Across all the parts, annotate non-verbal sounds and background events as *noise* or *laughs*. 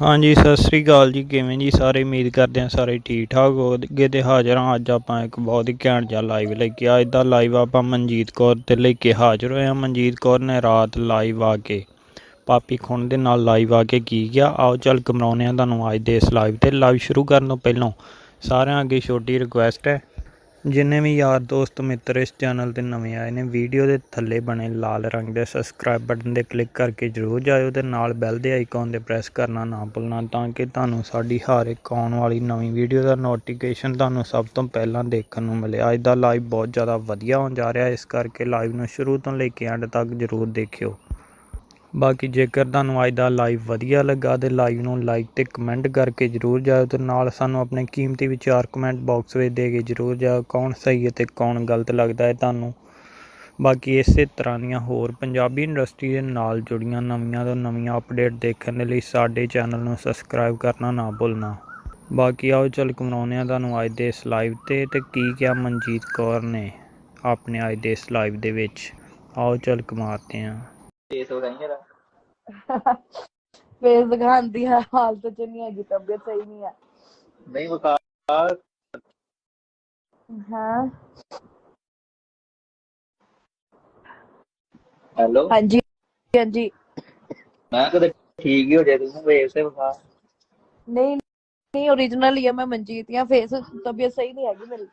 ਹਾਂਜੀ, ਸਤਿ ਸ੍ਰੀ ਅਕਾਲ ਜੀ। ਕਿਵੇਂ ਜੀ ਸਾਰੇ? ਉਮੀਦ ਕਰਦੇ ਹਾਂ ਸਾਰੇ ਠੀਕ ਠਾਕ ਹੋਗੇ ਤੇ ਹਾਜ਼ਰ ਹਾਂ। ਅੱਜ ਆਪਾਂ ਇੱਕ ਬਹੁਤ ਹੀ ਘੈਂਟ ਜਿਹਾ ਲਾਈਵ ਲੈ ਕੇ ਅੱਜ ਦਾ ਲਾਈਵ ਆਪਾਂ ਮਨਜੀਤ ਕੌਰ ਤੇ ਲੈ ਕੇ ਹਾਜ਼ਰ ਹੋਏ ਹਾਂ। ਮਨਜੀਤ ਕੌਰ ਨੇ ਰਾਤ ਲਾਈਵ ਆ ਕੇ, ਪਾਪੀ ਖੁਣ ਦੇ ਨਾਲ ਲਾਈਵ ਆ ਕੇ ਕੀ ਗਿਆ ਆਓ ਚੱਲ ਕਮਰਾਉਂਦੇ ਹਾਂ ਤੁਹਾਨੂੰ ਅੱਜ ਦੇ ਇਸ ਲਾਈਵ ਤੇ। ਲਾਈਵ ਸ਼ੁਰੂ ਕਰਨ ਤੋਂ ਪਹਿਲਾਂ ਸਾਰਿਆਂ ਅੱਗੇ ਛੋਟੀ ਰਿਕੁਐਸਟ ਹੈ। ਜਿੰਨੇ ਵੀ ਯਾਰ ਦੋਸਤ ਮਿੱਤਰ ਇਸ ਚੈਨਲ ਤੇ ਨਵੇਂ ਆਏ ਨੇ, ਵੀਡੀਓ ਦੇ ਥੱਲੇ ਬਣੇ ਲਾਲ ਰੰਗ ਦੇ ਸਬਸਕ੍ਰਾਈਬ ਬਟਨ ਤੇ ਕਲਿੱਕ ਕਰਕੇ ਜਰੂਰ ਜਾਇਓ ਤੇ ਨਾਲ ਬੈਲ ਦੇ ਆਈਕਨ ਤੇ ਪ੍ਰੈਸ ਕਰਨਾ ਨਾ ਭੁੱਲਣਾ ਤਾਂ ਕਿ ਤੁਹਾਨੂੰ ਸਾਡੀ ਹਰ ਇੱਕ ਆਉਣ ਵਾਲੀ ਨਵੀਂ ਵੀਡੀਓ ਦਾ ਨੋਟੀਫਿਕੇਸ਼ਨ ਤੁਹਾਨੂੰ ਸਭ ਤੋਂ ਪਹਿਲਾਂ ਦੇਖਣ ਨੂੰ ਮਿਲੇ। ਅੱਜ ਦਾ ਲਾਈਵ ਬਹੁਤ ਜ਼ਿਆਦਾ ਵਧੀਆ ਹੋਣ ਜਾ ਰਿਹਾ, ਇਸ ਕਰਕੇ ਲਾਈਵ ਨੂੰ ਸ਼ੁਰੂ ਤੋਂ ਲੈ ਕੇ ਐਂਡ ਤੱਕ ਜਰੂਰ ਦੇਖਿਓ। ਬਾਕੀ ਜੇਕਰ ਤੁਹਾਨੂੰ ਅੱਜ ਦਾ ਲਾਈਵ ਵਧੀਆ ਲੱਗਾ ਤੇ ਲਾਈਵ ਨੂੰ ਲਾਈਕ ਤੇ ਕਮੈਂਟ ਕਰਕੇ ਜਰੂਰ ਜਾਇਓ ਤੇ ਨਾਲ ਸਾਨੂੰ ਆਪਣੇ ਕੀਮਤੀ ਵਿਚਾਰ ਕਮੈਂਟ ਬਾਕਸ ਵਿੱਚ ਦੇ ਕੇ ਜਰੂਰ ਜਾਇਓ, ਕੌਣ ਸਹੀ ਹੈ ਤੇ ਕੌਣ ਗਲਤ ਲੱਗਦਾ ਹੈ ਤੁਹਾਨੂੰ। ਬਾਕੀ ਇਸੇ ਤਰ੍ਹਾਂ ਦੀਆਂ ਹੋਰ ਪੰਜਾਬੀ ਇੰਡਸਟਰੀ ਦੇ ਨਾਲ ਜੁੜੀਆਂ ਨਵੀਆਂ ਤੋਂ ਨਵੀਆਂ ਅਪਡੇਟ ਦੇਖਣ ਦੇ ਲਈ ਸਾਡੇ ਚੈਨਲ ਨੂੰ ਸਬਸਕ੍ਰਾਈਬ ਕਰਨਾ ਨਾ ਭੁੱਲਣਾ। ਬਾਕੀ ਆਓ ਚੱਲ ਕਮਰਾਉਂਦੇ ਹਾਂ ਤੁਹਾਨੂੰ ਅੱਜ ਦੇ ਇਸ ਲਾਈਵ ਤੇ ਤੇ ਕੀ ਕਿਹਾ ਮਨਜੀਤ ਕੌਰ ਨੇ ਆਪਣੇ ਅੱਜ ਦੇ ਇਸ ਲਾਈਵ ਦੇ ਵਿੱਚ। ਆਓ ਚੱਲ ਕਮਾਤੇ ਹਾਂ। ਫੇਸ ਹੋ ਗਈ ਫੇਸ ਦਿਖਾਉਣ ਦੀ ਹਾਲਤ ਚ ਨਹੀਂ ਹੈਗੀ ਤਬੀਅਤ ਸਹੀ ਨਹੀਂ ਹੈ ਨਹੀਂ ਬੁਖਾਰ। ਹਾਂ। ਹੈਲੋ। ਹਾਂਜੀ ਹਾਂਜੀ। ਮੈਂ ਕਦੇ ਠੀਕ ਹੀ ਹੋ ਜਾਏ ਤੂੰ ਵੇਸ ਤੇ ਬੁਖਾਰ ਨਹੀਂ ਨਹੀਂ origignal ਹੀ ਹੈ ਮੈਂ ਮਨਜੀਤ ਹਾਂ ਫੇਸ ਤਬੀਅਤ ਸਹੀ ਨਹੀਂ ਹੈਗੀ ਮੇਰੀ।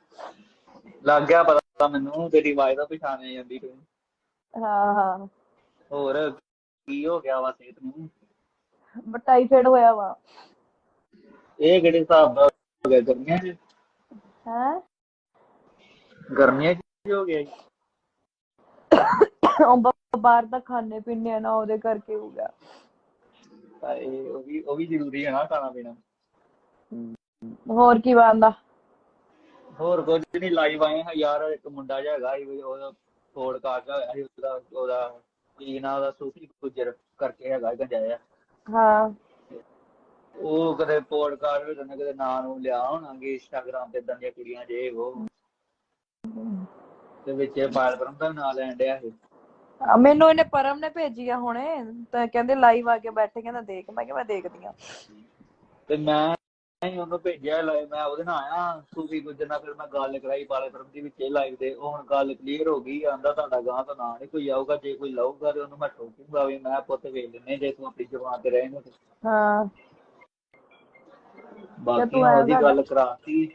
ਲੱਗ ਗਿਆ ਪਤਾ ਮੈਨੂੰ ਤੇਰੀ ਆਵਾਜ਼ ਦਾ ਪਛਾਣ ਆ ਜਾਂਦੀ ਤੂੰ ਹਾਂ ਹਾਂ। ਹੋਰ? ਕੀ ਹੋ ਗਿਆ ਵਾ ਸਿਹਤ ਨੂੰ? ਟਾਈਫਾਇਡ ਹੋਇਆ ਵਾ। ਇਹ ਕਿਹੜੇ ਹਿਸਾਬ ਦਾ ਹੋ ਗਿਆ? ਗਰਮੀਆਂ 'ਚ? ਹੈ? ਗਰਮੀਆਂ 'ਚ ਕੀ ਹੋ ਗਿਆ ਜੀ? ਉਹ ਬਾਹਰ ਦਾ ਖਾਣੇ ਪੀਣੇ ਆ ਨਾ ਉਹਦੇ ਕਰਕੇ ਹੋ ਗਿਆ। ਤਾਂ ਇਹ ਉਹ ਵੀ ਉਹ ਵੀ ਜ਼ਰੂਰੀ ਹੈ ਨਾ ਖਾਣਾ ਪੀਣਾ। ਹੋਰ ਕੀ ਬਣਦਾ? ਹੋਰ ਕੁਝ ਨਹੀਂ ਲਾਈਵ ਆਏ ਹਾਂ ਯਾਰ ਇੱਕ ਮੁੰਡਾ ਜਿਹਾ ਹੈਗਾ ਸੀ ਉਹਦਾ ਫੋੜ ਕਾਰਜ ਹੋਇਆ ਸੀ ਉਹਦਾ ਉਹਦਾ ਕੀ ਨਾਂ ਉਹਦਾ ਸੂਫੀ ਗੁੱਜਰ ਕਰਕੇ ਹੈਗਾ ਗੰਜਾਇਆ ਹਾਂ। ਉਹ ਕਦੇ ਪੋਡਕਾਸਟ ਵਿੱਚ ਉਹਨੇ ਕਦੇ ਨਾਂ ਨੂੰ ਲਿਆ ਹੋਣਾਗੇ ਇੰਸਟਾਗ੍ਰਾਮ ਤੇ ਦੀਆਂ ਕੁੜੀਆਂ ਜੇ ਉਹ ਤੇ ਵਿੱਚ ਪਾਇਲ ਬ੍ਰਹਮ ਦਾ ਨਾਂ ਲੈਣ ਡਿਆ ਆ, ਮੈਨੂੰ ਇਹਨੇ ਪਰਮ ਨੇ ਭੇਜੀ ਆ ਹੁਣੇ। ਤਾਂ ਕਹਿੰਦੇ ਲਾਈਵ ਆ ਕੇ ਬੈਠੇ ਕਹਿੰਦਾ ਦੇਖ ਮੈਂ ਕਿਹਾ ਮੈਂ ਦੇਖਦੀ ਆ। ਤੇ ਮੈਂ ਹੀ ਉਹਨੂੰ ਭੇਜਿਆ ਲਾਈਵ ਮੈਂ ਉਹਦੇ ਨਾਲ ਆਇਆ ਸੂਫੀ ਗੁੱਜਰ ਨਾਲ ਫਿਰ ਮੈਂ ਗੱਲ ਕਰਾਈ ਪਾਇਲ ਬ੍ਰਹਮ ਦੀ ਵਿੱਚ ਲਾਈਵ ਦੇ ਉਹ ਹੁਣ ਗੱਲ ਕਲੀਅਰ ਹੋ ਗਈ ਆਂਦਾ ਤੁਹਾਡਾ ਗਾਂ ਤਾਂ ਨਾਂ ਨਹੀਂ ਕੋਈ ਆਊਗਾ ਜੇ ਕੋਈ ਲਊਗਾ ਤੇ ਉਹਨੂੰ ਮੈਂ ਠੋਕੂਗਾ ਵੀ ਮੈਂ ਪੁੱਤ ਵੇਖ ਲੈਨੇ ਜੇ ਤੂੰ ਆਪਣੀ ਜ਼ੁਬਾਨ ਤੇ ਰਹੇਂਗਾ ਤੇ। ਹਾਂ। ਬਾਕੀ ਉਹਦੀ ਗੱਲ ਕਰਾਤੀ।